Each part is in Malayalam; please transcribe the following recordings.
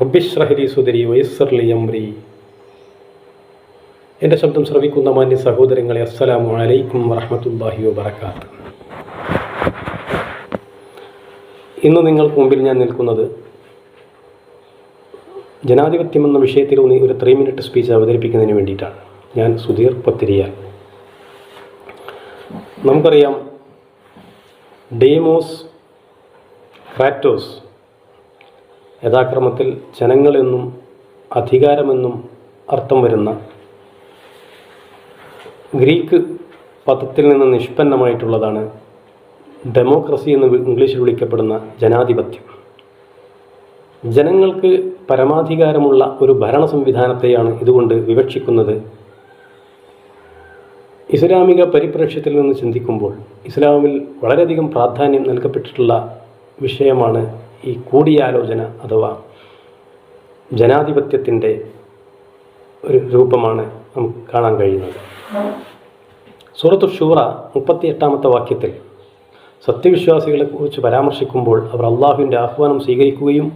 റബ്ബിഷ്റഹലി സുദരി വൈസർലി അമ്രി എന്റെ ശബ്ദം ശ്രവിക്കുന്ന മാന്യ സഹോദരങ്ങളെ അസ്സലാമു അലൈക്കും വറഹമത്തല്ലാഹി വബർക്കാത്ത് ഇന്ന് നിങ്ങൾക്ക് മുമ്പിൽ ഞാൻ നിൽക്കുന്നത് ജനാധിപത്യം എന്ന വിഷയത്തിൽ ഒരു ത്രീ മിനിറ്റ് സ്പീച്ച് അവതരിപ്പിക്കുന്നതിന് വേണ്ടിയിട്ടാണ്. ഞാൻ സുധീർ പത്തിരിയാൽ. നമുക്കറിയാം ഡേമോസ് ക്രാറ്റോസ് യഥാക്രമത്തിൽ ജനങ്ങളെന്നും അധികാരമെന്നും അർത്ഥം വരുന്ന ഗ്രീക്ക് പദത്തിൽ നിന്ന് നിഷ്പന്നമായിട്ടുള്ളതാണ് ഡെമോക്രസി എന്ന് ഇംഗ്ലീഷിൽ വിളിക്കപ്പെടുന്ന ജനാധിപത്യം. ജനങ്ങൾക്ക് പരമാധികാരമുള്ള ഒരു ഭരണ സംവിധാനത്തെയാണ് ഇതുകൊണ്ട് വിവക്ഷിക്കുന്നത്. ഇസ്ലാമിക പരിപ്രേക്ഷ്യത്തിൽ നിന്ന് ചിന്തിക്കുമ്പോൾ ഇസ്ലാമിൽ വളരെയധികം പ്രാധാന്യം നൽകപ്പെട്ടിട്ടുള്ള വിഷയമാണ് ഈ കൂടിയാലോചന അഥവാ ജനാധിപത്യത്തിന്റെ ഒരു രൂപമാണ് നമുക്ക് കാണാൻ കഴിയുന്നത്. സൂറത്തു ഷൂറ മുപ്പത്തി എട്ടാമത്തെ വാക്യത്തിൽ സത്യവിശ്വാസികളെ കുറിച്ച് പരാമർശിക്കുമ്പോൾ അവർ അള്ളാഹുവിന്റെ ആഹ്വാനം സ്വീകരിക്കുകയും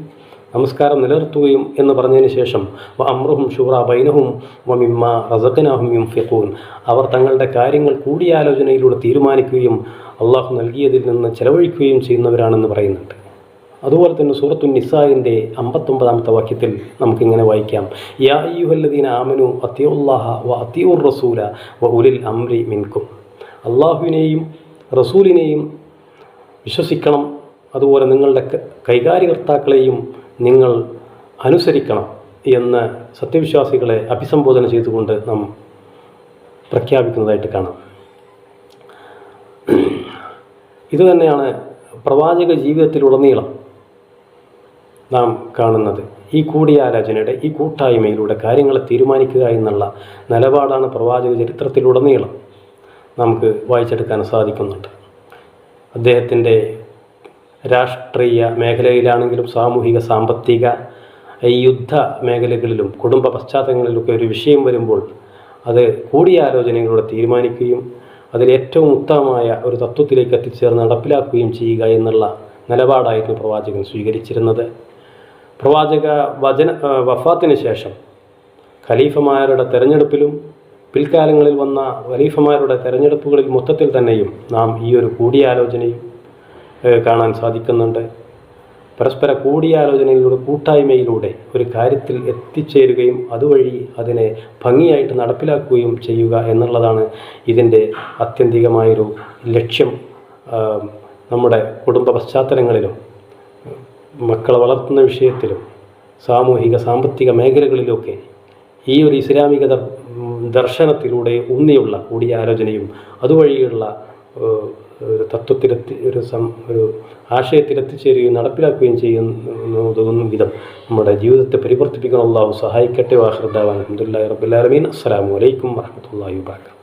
നമസ്കാരം നിലനിർത്തുകയും എന്ന് പറഞ്ഞതിന് ശേഷം അമ്രുഹും ഷൂറ ബൈനഹും വമിമ്മ റസഖനാഹുമിയും റസഖനാഹും യുംഫിഖൂൻ അവർ തങ്ങളുടെ കാര്യങ്ങൾ കൂടിയാലോചനയിലൂടെ തീരുമാനിക്കുകയും അള്ളാഹു നൽകിയതിൽ നിന്ന് ചെലവഴിക്കുകയും ചെയ്യുന്നവരാണെന്ന് പറയുന്നുണ്ട്. അതുപോലെ തന്നെ സൂറത്തു നിസായിന്റെ അമ്പത്തൊമ്പതാമത്തെ വാക്യത്തിൽ നമുക്കിങ്ങനെ വായിക്കാം. യാ അയ്യുഹല്ലദീന ആമനു അത്തിയുല്ലാഹ വ അത്തിയുർ റസൂല വ ഉലിൽ അംരി മിൻകും. അള്ളാഹുവിനെയും റസൂലിനെയും വിശ്വസിക്കണം. അതുപോലെ നിങ്ങളുടെ കൈകാര്യകർത്താക്കളെയും നിങ്ങൾ അനുസരിക്കണം എന്ന് സത്യവിശ്വാസികളെ അഭിസംബോധന ചെയ്തുകൊണ്ട് നാം പ്രഖ്യാപിക്കുന്നതായിട്ട് കാണാം. ഇതുതന്നെയാണ് പ്രവാചക ജീവിതത്തിലുടനീളം നാം കാണുന്നത്. ഈ കൂടിയാലോചനയുടെ ഈ കൂട്ടായ്മയിലൂടെ കാര്യങ്ങളെ തീരുമാനിക്കുക എന്നുള്ള നിലപാടാണ് പ്രവാചക ചരിത്രത്തിലുടനീളം നമുക്ക് വായിച്ചെടുക്കാൻ സാധിക്കുന്നുണ്ട്. അദ്ദേഹത്തിന്റെ രാഷ്ട്രീയ മേഖലയിലാണെങ്കിലും സാമൂഹിക സാമ്പത്തിക ഈ യുദ്ധ മേഖലകളിലും കുടുംബ പശ്ചാത്തലങ്ങളിലൊക്കെ ഒരു വിഷയം വരുമ്പോൾ അത് കൂടിയാലോചനയിലൂടെ തീരുമാനിക്കുകയും അതിൽ ഏറ്റവും ഉത്തമമായ ഒരു തത്വത്തിലേക്ക് എത്തിച്ചേർന്ന് നടപ്പിലാക്കുകയും ചെയ്യുക എന്നുള്ള നിലപാടായിരുന്നു പ്രവാചകൻ സ്വീകരിച്ചിരുന്നത്. പ്രവാചക വചന വഫാത്തിന് ശേഷം ഖലീഫമാരുടെ തെരഞ്ഞെടുപ്പിലും പിൽക്കാലങ്ങളിൽ വന്ന ഖലീഫമാരുടെ തെരഞ്ഞെടുപ്പുകളിൽ മൊത്തത്തിൽ തന്നെയും നാം ഈ ഒരു കൂടിയാലോചനയും കാണാൻ സാധിക്കുന്നുണ്ട്. പരസ്പര കൂടിയാലോചനയിലൂടെ കൂട്ടായ്മയിലൂടെ ഒരു കാര്യത്തിൽ എത്തിച്ചേരുകയും അതുവഴി അതിനെ ഭംഗിയായിട്ട് നടപ്പിലാക്കുകയും ചെയ്യുക എന്നുള്ളതാണ് ഇതിന്റെ ആത്യന്തികമായൊരു ലക്ഷ്യം നമ്മുടെ കുടുംബ പശ്ചാത്തലങ്ങളിലും മക്കളെ വളർത്തുന്ന വിഷയത്തിലും സാമൂഹിക സാമ്പത്തിക മേഖലകളിലൊക്കെ ഈ ഒരു ഇസ്ലാമിക ദർശനത്തിലൂടെ ഊന്നിയുള്ള കൂടിയാലോചനയും അതുവഴിയുള്ള ഒരു തത്വത്തിലെത്തി ഒരു സം ഒരു ആശയത്തിലെത്തിച്ചേരുകയും നടപ്പിലാക്കുകയും ചെയ്യുന്ന വിധം നമ്മുടെ ജീവിതത്തെ പരിവർത്തിപ്പിക്കണം അള്ളാഹു സഹായിക്കട്ടെ. വാഹൃദാൻ അഹമ്മദുല്ലാ റബ്ബുലാലമീൻ അസ്സലാമു അലൈക്കും വാഹമത്തല്ലാഹി വാബർക്കാത്തു